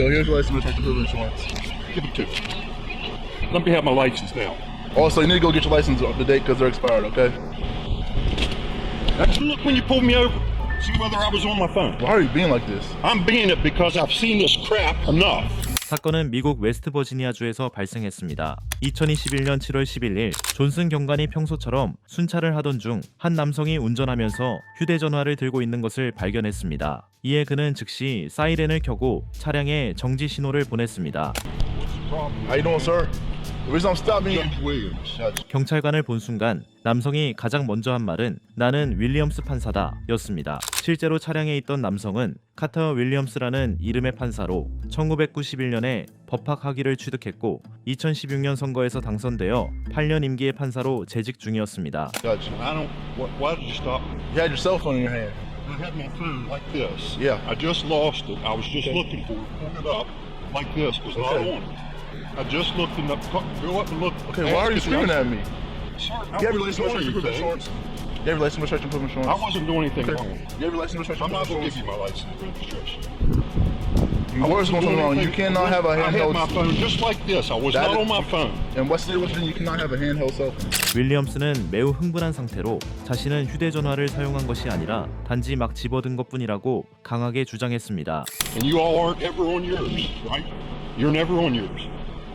go. Here's your license registration proof of insurance. Give it to me. Let me have my license now. Also, you need to go get your license up to date because they're expired. Okay. Just look when you pulled me over. See whether I was on my phone. Why are you being like this? I'm being it because I've seen this crap enough. 사건은 미국 웨스트버지니아주에서 발생했습니다. 2021년 7월 11일 존슨 경관이 평소처럼 순찰을 하던 중 한 남성이 운전하면서 휴대전화를 들고 있는 것을 발견했습니다. 이에 그는 즉시 사이렌을 켜고 차량에 정지 신호를 보냈습니다. How you doing, sir? Judge. 경찰관을 본 순간 남성이 가장 먼저 한 말은 나는 윌리엄스 판사다 였습니다. 실제로 차량에 있던 남성은 카터 윌리엄스라는 이름의 판사로 1991년에 법학 학위를 취득했고 2016년 선거에서 당선되어 8년 임기의 판사로 재직 중이었습니다. I just looked in the. Go up and look. Okay, why are you screaming at me? I You have doing of anything. insurance. You have your license registration proof of I insurance. wasn't doing anything wrong. You have your license registration I'm not going to give you insurance. my license and registration. You were wasn't something doing wrong. You cannot have a I had my handheld. phone just like this. I was That not is- on my phone. In West State, Virginia, you cannot have a handheld cell phone. 윌리엄스는 매우 흥분한 상태로 자신은 휴대전화를 사용한 것이 아니라 단지 막 집어든 것뿐이라고 강하게 주장했습니다. And you all aren't ever on yours, right? You're never on yours.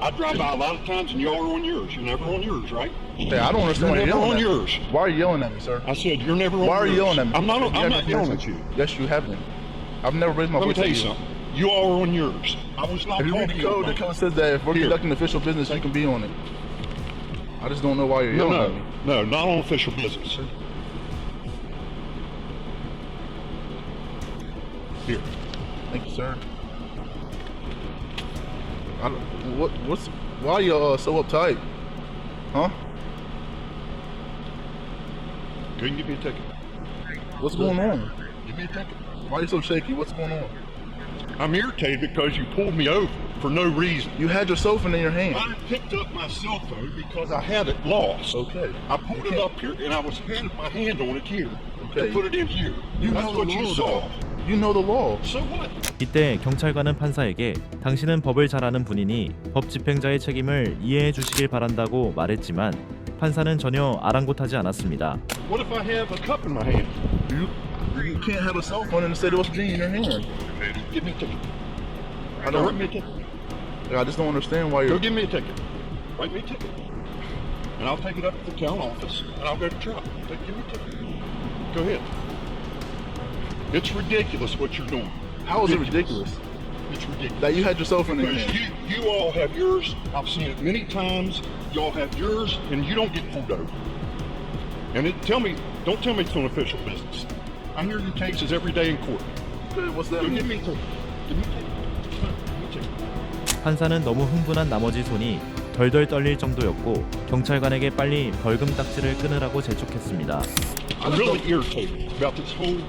I drive by a lot of times and y'all are on yours. You're never on yours, right? Hey, I don't understand why you're never yelling on at me. yours. Why are you yelling at me, sir? I said you're never on Why are you yours. yelling at me? I'm not. I'm not yelling at you. Yes, you haven't. I've never raised my Let me voice tell you you. something. You all are on yours. I was not If you read the code, the code says that if we're Here. conducting official business, you can be on it. I just don't know why you're yelling no, at me. no, not on official business. Sir. Here. Thank you, sir. I don't, what, what's, why are you uh, so uptight? Huh? Go and give me a ticket. What's going on? Give me a ticket. Why are you so shaky? What's going on? I'm irritated because you pulled me over for no reason. You had your cell phone in your hand. I picked up my cell phone because I had it lost. Okay. I pulled it up here and I was had my hand on it here Okay. to put it in here. You That's know what you saw. though. You know the law. So what? 이때 경찰관은 판사에게 당신은 법을 잘 아는 분이니 법 집행자의 책임을 이해해 주시길 바란다고 말했지만 판사는 전혀 아랑곳하지 않았습니다. What if I have a cup in my hand? You, you can't have a cell phone in the state of West Virginia in your hand. Give me a ticket. I Go don't. write me a ticket. I just don't understand why Go you're. give me a ticket. Write me a ticket. And I'll take it up to the town office and I'll go to trial. Take, give me a ticket. Go ahead. It's ridiculous what you're doing. How is it ridiculous It's ridiculous. that you had your cell phone in Because hand? you, you all have yours. I've seen it many times. Y'all have yours, and you don't get pulled over. And it, tell me, don't tell me it's on official business. I hear your cases every day in court. What's that give mean? me. Give me. Give me a ticket. 판사는 너무 흥분한 나머지 손이 덜덜 떨릴 정도였고 경찰관에게 빨리 벌금 딱지를 끊으라고 재촉했습니다. I'm really irritated about this whole.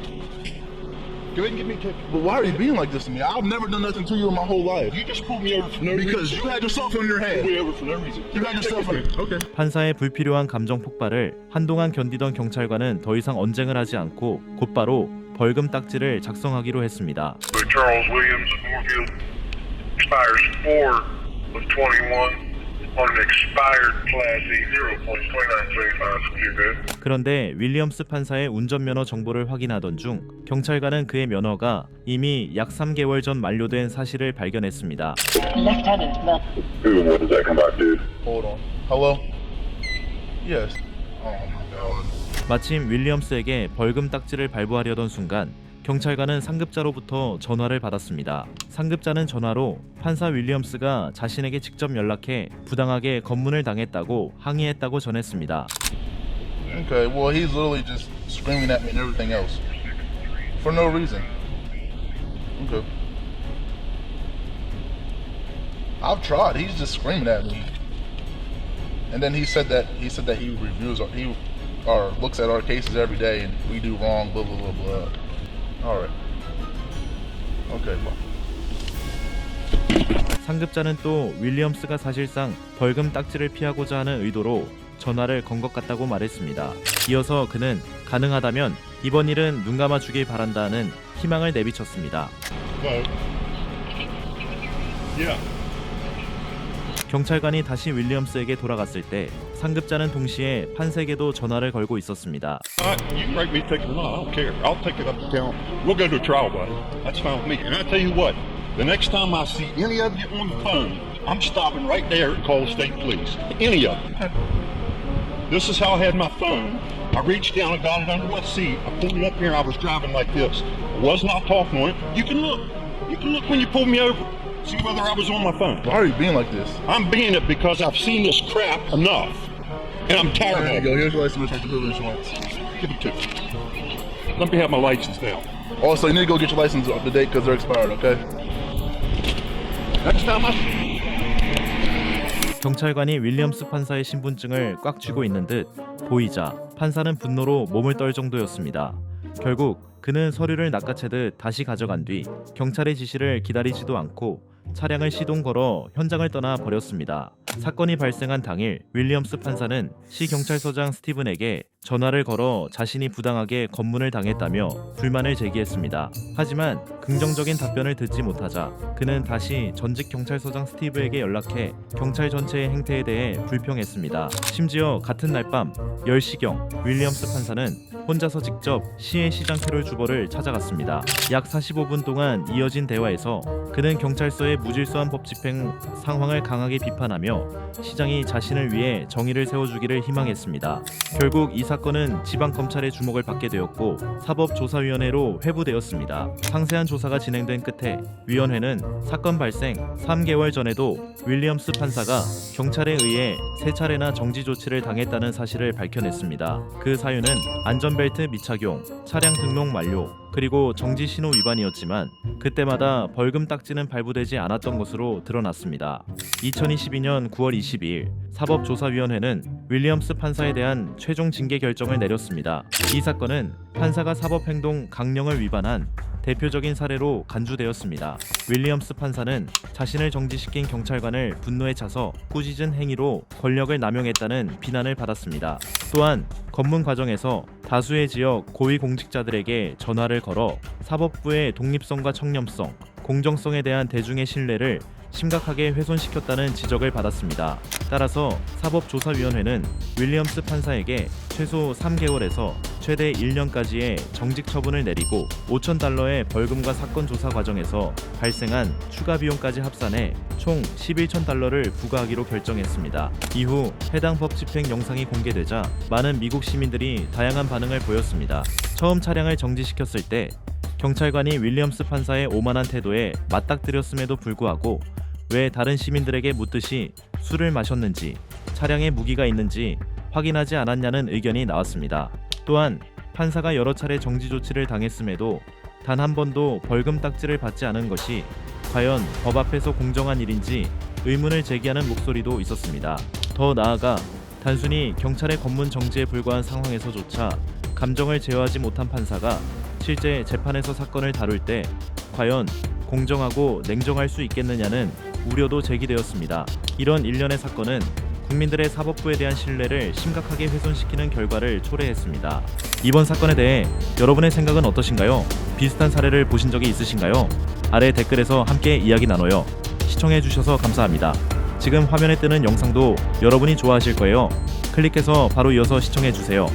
Go ahead and give me a ticket. But why are you being like this to me? I've never done nothing to you in my whole life. You just pulled me over for no Because reason. you had your cell phone in your Pulled me hand. over for no reason. You had your cell phone. Okay. 판사의 불필요한 감정 폭발을 한동안 견디던 경찰관은 더 이상 언쟁을 하지 않고 곧바로 벌금 딱지를 작성하기로 했습니다. Charles Williams of Moorfield, expires 4 of 21 그런데 윌리엄스 판사의 운전면허 정보를 확인하던 중 경찰관은 그의 면허가 이미 약 3개월 전 만료된 사실을 발견했습니다. Lieutenant Mel. Who and what does that come back to? Hold on. Hello? Yes. Oh my god. 마침 윌리엄스에게 벌금 딱지를 발부하려던 순간 경찰관은 상급자로부터 전화를 받았습니다. 상급자는 전화로 판사 윌리엄스가 자신에게 직접 연락해 부당하게 검문을 당했다고 항의했다고 전했습니다. Okay, well, he's literally just screaming at me and everything else. For no reason. Okay. I've tried. He's just screaming at me. And then he said that he said that he reviews our, he or looks at our cases every day and we do wrong, blah blah blah blah. All right. Okay. Well, 상급자는 또 윌리엄스가 사실상 벌금 딱지를 피하고자 하는 의도로 전화를 건 것 같다고 말했습니다. 이어서 그는 가능하다면 이번 일은 눈 감아 주길 바란다는 희망을 내비쳤습니다. 경찰관이 다시 윌리엄스에게 돌아갔을 때 상급자는 동시에 판사에게도 전화를 걸고 있었습니다. Uh, you can break me a ticket or not. I don't care. I'll take it up to town. We'll go to a trial, buddy. That's fine with me. And I tell you what, the next time I see any of you on the phone, I'm stopping right there and call the state police. Any of you. This is how I had my phone. I reached down and got it under my seat. I pulled it up here and I was driving like this. I was not talking on it. You can look. You can look when you pull me over. See whether I was on my phone. Why are you being like this? I'm being it because I've seen this crap enough. And I'm tired There you of go. it. Here's your license to proof insurance. Give it to me. Let me have my license now. Also, you need to go get your license up to date because they're expired. Okay. Next time I 경찰관이 윌리엄스 판사의 신분증을 꽉 쥐고 있는 듯 보이자 판사는 분노로 몸을 떨 정도였습니다. 결국 그는 서류를 낚아채듯 다시 가져간 뒤 경찰의 지시를 기다리지도 않고 차량을 시동 걸어 현장을 떠나 버렸습니다. 사건이 발생한 당일 윌리엄스 판사는 시 경찰서장 스티븐에게 전화를 걸어 자신이 부당하게 검문을 당했다며 불만을 제기했습니다. 하지만 긍정적인 답변을 듣지 못하자 그는 다시 전직 경찰서장 스티브에게 연락해 경찰 전체의 행태에 대해 불평했습니다. 심지어 같은 날 밤 10시경 윌리엄스 판사는 혼자서 직접 시의 시장 캐롤 주 버를 찾아갔습니다. 약 45분 동안 이어진 대화에서 그는 경찰서의 무질서한 법 집행 상황을 강하게 비판하며 시장이 자신을 위해 정의를 세워주기를 희망했습니다. 결국 이 사건은 지방 검찰의 주목을 받게 되었고 사법조사위원회로 회부되었습니다. 상세한 조사가 진행된 끝에 위원회는 사건 발생 3개월 전에도 윌리엄스 판사가 경찰에 의해 세 차례나 정지 조치를 당했다는 사실을 밝혀냈습니다. 그 사유는 안전벨트 미착용, 차량 등록 만료, 그리고 정지 신호 위반이었지만 그때마다 벌금 딱지는 발부되지 않았던 것으로 드러났습니다. 2022년 9월 22일 사법조사위원회는 윌리엄스 판사에 대한 최종 징계 결정을 내렸습니다. 이 사건은 판사가 사법행동 강령을 위반한 대표적인 사례로 간주되었습니다. 윌리엄스 판사는 자신을 정지시킨 경찰관을 분노에 차서 꾸짖은 행위로 권력을 남용했다는 비난을 받았습니다. 또한 검문 과정에서 다수의 지역 고위 공직자들에게 전화를 걸어 사법부의 독립성과 청렴성, 공정성에 대한 대중의 신뢰를 심각하게 훼손시켰다는 지적을 받았습니다. 따라서 사법조사위원회는 윌리엄스 판사에게 최소 3개월에서 최대 1년까지의 정직 처분을 내리고 5천 달러의 벌금과 사건 조사 과정에서 발생한 추가 비용까지 합산해 총 11천 달러를 부과하기로 결정했습니다. 이후 해당 법 집행 영상이 공개되자 많은 미국 시민들이 다양한 반응을 보였습니다. 처음 차량을 정지시켰을 때 경찰관이 윌리엄스 판사의 오만한 태도에 맞닥뜨렸음에도 불구하고 왜 다른 시민들에게 묻듯이 술을 마셨는지 차량에 무기가 있는지 확인하지 않았냐는 의견이 나왔습니다. 또한 판사가 여러 차례 정지 조치를 당했음에도 단 한 번도 벌금 딱지를 받지 않은 것이 과연 법 앞에서 공정한 일인지 의문을 제기하는 목소리도 있었습니다. 더 나아가 단순히 경찰의 검문 정지에 불과한 상황에서조차 감정을 제어하지 못한 판사가 실제 재판에서 사건을 다룰 때 과연 공정하고 냉정할 수 있겠느냐는 우려도 제기되었습니다. 이런 일련의 사건은 국민들의 사법부에 대한 신뢰를 심각하게 훼손시키는 결과를 초래했습니다. 이번 사건에 대해 여러분의 생각은 어떠신가요? 비슷한 사례를 보신 적이 있으신가요? 아래 댓글에서 함께 이야기 나눠요. 시청해주셔서 감사합니다. 지금 화면에 뜨는 영상도 여러분이 좋아하실 거예요. 클릭해서 바로 이어서 시청해주세요.